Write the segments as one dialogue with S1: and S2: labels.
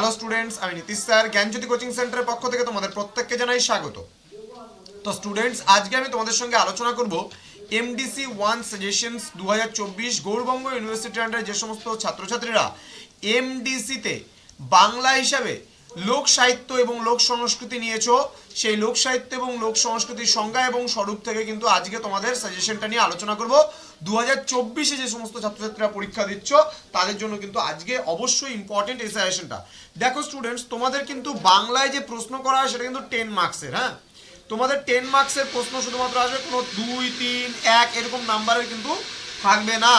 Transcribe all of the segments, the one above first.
S1: Hello students আমি Nitish sir জ্ঞানজ্যোতি coaching সেন্টারের পক্ষ থেকে তোমাদের প্রত্যেককে জানাই স্বাগত। তো স্টুডেন্টস আজকে আমি তোমাদের সঙ্গে আলোচনা করব এমডিসি ওয়ান সাজেশনস দু হাজার চব্বিশ গৌরবঙ্গ ইউনিভার্সিটি আন্ডারে যে সমস্ত ছাত্রছাত্রীরা এমডিসিতে বাংলা হিসাবে লোক সাহিত্য এবং লোক সংস্কৃতি নিয়েছো, সেই লোক সাহিত্য এবং লোক সংস্কৃতির সংজ্ঞা এবং স্বরূপ থেকে কিন্তু আজকে তোমাদের সাজেশনটা নিয়ে আলোচনা করব। দু হাজার চব্বিশে যে সমস্ত ছাত্রছাত্রীরা পরীক্ষা দিচ্ছ, তাদের জন্য কিন্তু আজকে অবশ্যই ইম্পর্টেন্ট এই সাজেশনটা দেখো স্টুডেন্টস তোমাদের কিন্তু বাংলায় যে প্রশ্ন করা হয়, সেটা কিন্তু টেন মার্কসের হ্যাঁ? তোমাদের টেন মার্কসের প্রশ্ন শুধুমাত্র আসবে কোনো দুই, তিন, এক, এরকম নাম্বারের কিন্তু থাকবে না।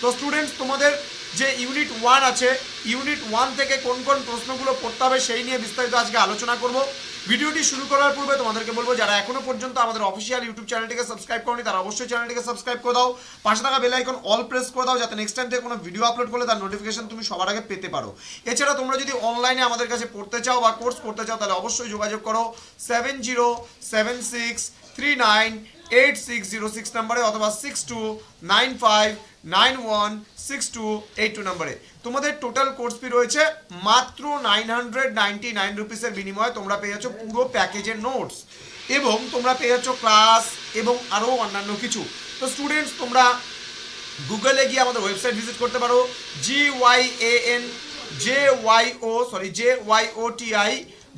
S1: তো স্টুডেন্টস তোমাদের যে ইউনিট ওয়ান আছে ইউনিট ওয়ান থেকে কোন কোন প্রশ্নগুলো পড়তে হবে সেই নিয়ে বিস্তারিত আজকে আলোচনা করব। ভিডিওটি শুরু করার পূর্বে তোমাদেরকে বলব, যারা এখনও পর্যন্ত আমাদের অফিসিয়াল ইউটিউব চ্যানেলটিকে সাবস্ক্রাইব করনি, তারা অবশ্যই চ্যানেলটিকে সাবস্ক্রাইব করে দাও। পাশে থাকা বেল আইকন অল প্রেস করে দাও, যাতে নেক্সট টাইম থেকে কোনো ভিডিও আপলোড করলে তার নোটিফিকেশন তুমি সবার আগে পেতে পারো। এছাড়া তোমরা যদি অনলাইনে আমাদের কাছে পড়তে চাও বা কোর্স করতে চাও, তাহলে অবশ্যই যোগাযোগ করো seven zero seven six three nine eight six zero six নাম্বারে অথবা six two nine five nine one six two eight two নাম্বারে তোমাদের টোটাল কোর্স ফি রয়েছে মাত্র নাইন হান্ড্রেড নাইনটি নাইন রুপিসের বিনিময়ে তোমরা পেয়ে যাচ্ছ পুরো প্যাকেজের নোটস এবং তোমরা পেয়ে যাচ্ছ ক্লাস এবং আরও অন্যান্য কিছু। তো স্টুডেন্টস তোমরা গুগলে গিয়ে আমাদের ওয়েবসাইট ভিজিট করতে পারো। G Y A N J Y O sorry J Y O T I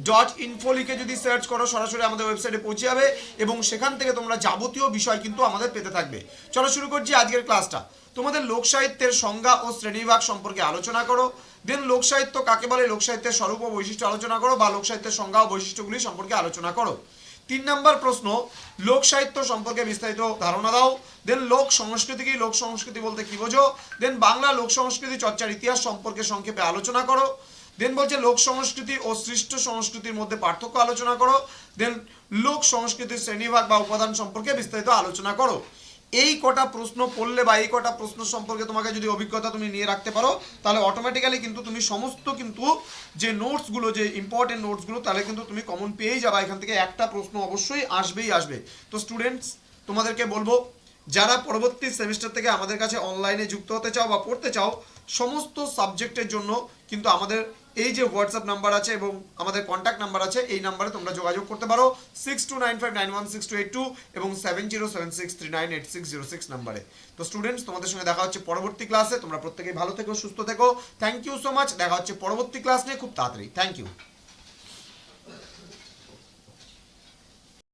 S1: dot info লিখে যদি সার্চ করো, সরাসরি আমাদের ওয়েবসাইটে পৌঁছে যাবে এবং সেখান থেকে তোমরা যাবতীয় বিষয় কিন্তু আমাদের পেতে থাকবে। চলো শুরু করছি আজকের ক্লাসটা তোমাদের লোক সাহিত্যের সংজ্ঞা ও শ্রেণীবিভাগ সম্পর্কে আলোচনা করো দেন লোক সাহিত্য কাকে বলে? লোক সাহিত্যের স্বরূপ ও বৈশিষ্ট্য আলোচনা করো বা লোক সাহিত্যের সংজ্ঞা ও বৈশিষ্ট্যগুলি সম্পর্কে আলোচনা করো। তিন নম্বর প্রশ্ন লোক সাহিত্য সম্পর্কে বিস্তারিত ধারণা দাও। দেন লোক সংস্কৃতি কি? লোক সংস্কৃতি বলতে কি বোঝো? দেন বাংলা লোক সংস্কৃতি চর্চার ইতিহাস সম্পর্কে সংক্ষেপে আলোচনা করো। দেন বলছে লোক সংস্কৃতি ও সৃষ্ট সংস্কৃতির মধ্যে পার্থক্য আলোচনা করো। দেন লোক সংস্কৃতির শ্রেণীভাগ বা উপাদান সম্পর্কে বিস্তারিত আলোচনা করো। এই কটা প্রশ্ন পড়লে বা এই কটা প্রশ্ন সম্পর্কে তোমাকে যদি অভিজ্ঞতা তুমি নিয়ে রাখতে পারো, তাহলে অটোমেটিক্যালি কিন্তু তুমি সমস্ত কিন্তু যে নোটসগুলো যে ইম্পর্টেন্ট নোটসগুলো তাহলে কিন্তু তুমি কমন পেয়েই যাবা। এখান থেকে একটা প্রশ্ন অবশ্যই আসবেই আসবে। তো স্টুডেন্টস তোমাদেরকে বলব, যারা পরবর্তী সেমিস্টার থেকে আমাদের কাছে অনলাইনে যুক্ত হতে চাও বা পড়তে চাও, সমস্ত সাবজেক্টের জন্য কিন্তু আমাদের এই যে হোয়াটসঅ্যাপ নাম্বার আছে এবং আমাদের কন্ট্যাক্ট নাম্বার আছে, এই নাম্বারে তোমরা যোগাযোগ করতে পারো। Six two nine five nine one six two eight two এবং seven zero seven six three nine eight six zero six নাম্বারে তো স্টুডেন্টস তোমাদের সঙ্গে দেখা হচ্ছে পরবর্তী ক্লাসে তোমরা প্রত্যেকেই ভালো থেকো, সুস্থ থেকো। থ্যাংক ইউ সো মাচ দেখা হচ্ছে পরবর্তী ক্লাস নিয়ে খুব তাড়াতাড়ি। Thank you